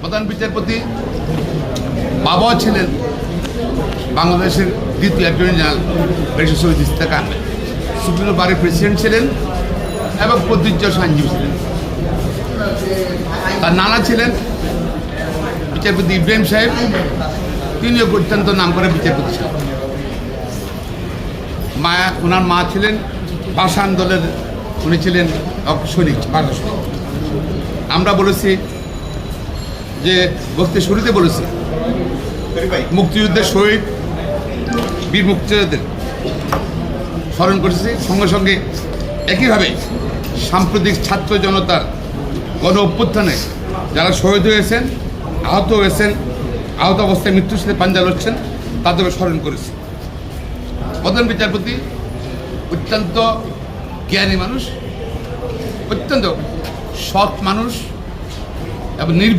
প্রধান বিচারপতি বাবা ছিলেন বাংলাদেশের দ্বিতীয় অ্যাটর্নি জেনারেল ব্রিটিশ ইস্তাক সুপ্রিম বারের প্রেসিডেন্ট ছিলেন এবং প্রতিজ্ঞ আইনজীবী ছিলেন। তার নানা ছিলেন বিচারপতি ইব্রাহিম সাহেব, তিনিও অত্যন্ত নাম করে বিচারপতি ছিলেন মা, ওনার মা ছিলেন ভাষা আন্দোলনের, উনি ছিলেন সৈনিক ভাষা আমরা বলেছি যে বক্তৃ শুরুতে বলেছি, মুক্তিযুদ্ধের শহীদ বীর মুক্তিযোদ্ধাদের স্মরণ করেছি সঙ্গে সঙ্গে একইভাবে সাম্প্রতিক ছাত্র জনতার গণ অভ্যুত্থানে যারা শহীদ হয়েছেন, আহত হয়েছেন, আহত অবস্থায় মৃত্যুর সাথে পাঞ্জা লড়ছেন, তাদেরও স্মরণ করেছি। প্রধান বিচারপতি অত্যন্ত জ্ঞানী মানুষ, অত্যন্ত সৎ মানুষ এবং নির্ভীক